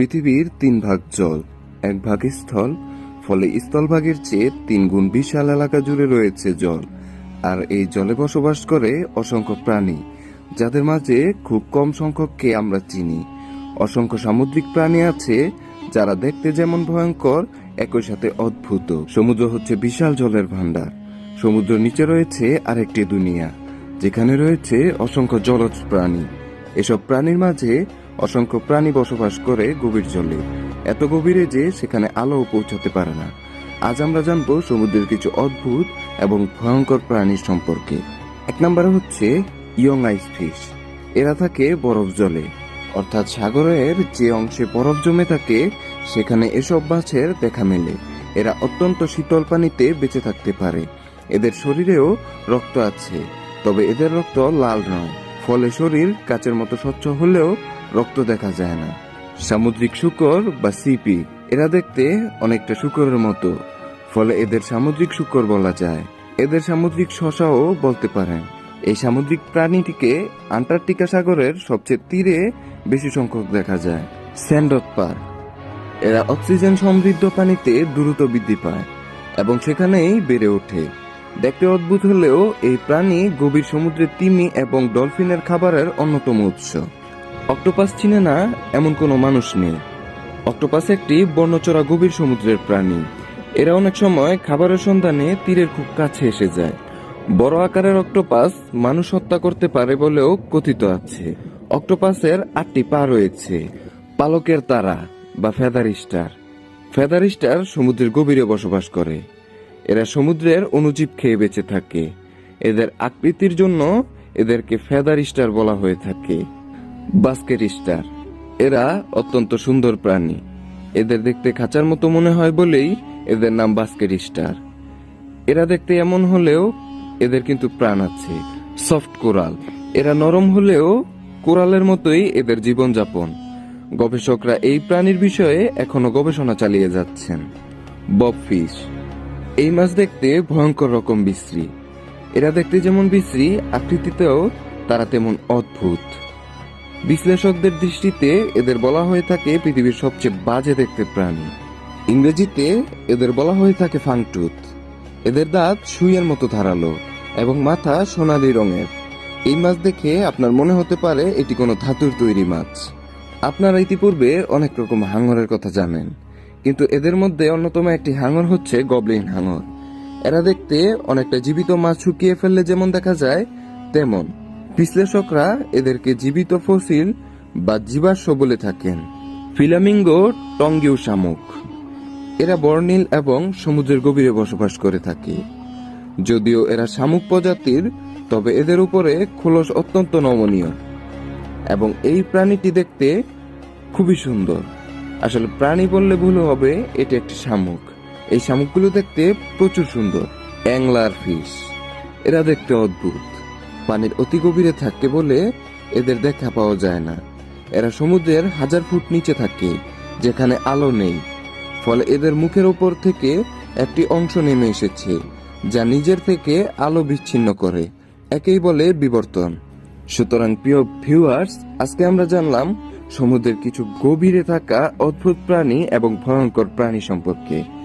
পৃথিবীর তিন ভাগ জল, এক ভাগ স্থল, ফলে স্থলভাগের চেয়ে তিন গুণ বিশাল এলাকা জুড়ে রয়েছে জল, আর এই জলে বসবাস করে অসংখ্য প্রাণী, যাদের মাঝে খুব কম সংখ্যককে আমরা চিনি। অসংখ্য সামুদ্রিক প্রাণী আছে, যারা দেখতে যেমন ভয়ঙ্কর, একই সাথে অদ্ভুত। সমুদ্র হচ্ছে বিশাল জলের ভান্ডার সমুদ্র নিচে রয়েছে আরেকটি দুনিয়া, যেখানে রয়েছে অসংখ্য জলজ প্রাণী। এসব প্রাণীর মাঝে অসংখ্য প্রাণী বসবাস করে গভীর জলে। এত গভীরে যে সেখানে আলোও পৌঁছাতে পারে না। আজ আমরা জানব সমুদ্রের কিছু অদ্ভুত এবং ভয়ঙ্কর প্রাণীর সম্পর্কে। এক নম্বরে হচ্ছে ইয়ং আইস ফিশ। এরা থাকে বরফ জলে। অর্থাৎ সাগরের যে অংশে বরফ জমে থাকে, সেখানে এসব মাছের দেখা মেলে। এরা অত্যন্ত শীতল পানিতে বেঁচে থাকতে পারে। এদের শরীরেও রক্ত আছে, তবে এদের রক্ত লাল নয়। ফলে শরীর কাচের মতো স্বচ্ছ হলেও রক্ত দেখা যায় না। সামুদ্রিক শুকর বা সিপি এরা দেখতে অনেকটা শুকরের মতো। ফলে এদের সামুদ্রিক শুকর বলা যায়। এদের সামুদ্রিক শশাও বলতে পারেন। এই সামুদ্রিক প্রাণীটিকে আন্টার্কটিকা সাগরের সবচেয়ে তীরে বেশি সংখ্যক দেখা যায়। স্যান্ডোৎপার এরা অক্সিজেন সমৃদ্ধ পানিতে দ্রুত বৃদ্ধি পায় এবং সেখানেই বেড়ে ওঠে। দেখতে অদ্ভুত হলেও এই প্রাণী গভীর সমুদ্রের তিমি এবং ডলফিনের খাবারের অন্যতম উৎস। অক্টোপাস চিনে না, এমন কোনো মানুষ নেই। অক্টোপাস একটি বর্ণচরা গভীর সমুদ্রের প্রাণী। এরা অনেক সময় খাবারের সন্ধানে তীরের খুব কাছে এসে যায়। বড় আকারের অক্টোপাস মানুষ হত্যা করতে পারে বলেও কথিত আছে। অক্টোপাসের আটটি পা রয়েছে, পালকের তারা বা ফেদার স্টার স্টার সমুদ্রের গভীরে বসবাস করে। এরা সমুদ্রের অনুজীব খেয়ে বেঁচে থাকে। এদের আকৃতির জন্য এদেরকে ফেদার স্টার বলা হয়ে থাকে। Basket star. এরা অত্যন্ত সুন্দর প্রাণী। এদের দেখতে খাঁচার মতো মনে হয় বলেই এদের নাম বাস্কেট স্টার। এরা দেখতে এমন হলেও এদের কিন্তু প্রাণ আছে। Soft coral. এরা নরম হলেও কোরালের মতোই এদের জীবনযাপন। গবেষকরা এই প্রাণীর বিষয়ে এখনও গবেষণা চালিয়ে যাচ্ছেন। Bob fish. এই মাছ দেখতে ভয়ঙ্কর রকম বিশ্রী। এরা দেখতে যেমন বিশ্রী, আকৃতিতেও তারা তেমন অদ্ভুত। বিশ্লেষকদের দৃষ্টিতে এদের বলা হয়ে থাকে পৃথিবীর সবচেয়ে বাজে দেখতে প্রাণী। ইংরেজিতে এদের বলা হয়ে থাকে ফাংটুথ এদের দাঁত সুইয়ের মতো ধারালো এবং মাথা সোনালী রঙের। এই মাছ দেখে আপনার মনে হতে পারে এটি কোনো ধাতুর তৈরি মাছ। আপনারা ইতিপূর্বে অনেক রকম হাঙরের কথা জানেন। কিন্তু এদের মধ্যে অন্যতম একটি হাঙর হচ্ছে গবলিন হাঙর। এরা দেখতে অনেকটা জীবিত মাছ শুকিয়ে ফেললে যেমন দেখা যায়, তেমন। বিশ্লেষকরা এদেরকে জীবিত ফসিল বা জীবাশ্ম বলে থাকেন। ফিলামিঙ্গো টঙ্গিউ শামুক। এরা বর্ণিল এবং সমুদ্রের গভীরে বসবাস করে থাকে। যদিও এরা শামুক প্রজাতির, তবে এদের উপরে খোলস অত্যন্ত নমনীয়। এবং এই প্রাণীটি দেখতে খুবই সুন্দর। আসলে প্রাণী বললে ভুল হবে, এটি একটি শামুক। এই শামুকগুলো দেখতে প্রচুর সুন্দর। Angler fish. এরা দেখতে অদ্ভুত। পানির অতি গভীরে থাকে বলে এদের দেখা পাওয়া যায় না। এরা সমুদ্রের হাজার ফুট নিচে থাকে, যেখানে আলো নেই। ফলে এদের মুখের ওপর থেকে একটি অংশ নেমে এসেছে, যা নিজের থেকে আলো বিচ্ছিন্ন করে। একেই বলে বিবর্তন। সুতরাং প্রিয় ভিউয়ার্স, আজকে আমরা জানলাম সমুদ্রের কিছু গভীরে থাকা অদ্ভুত প্রাণী এবং ভয়ঙ্কর প্রাণী সম্পর্কে।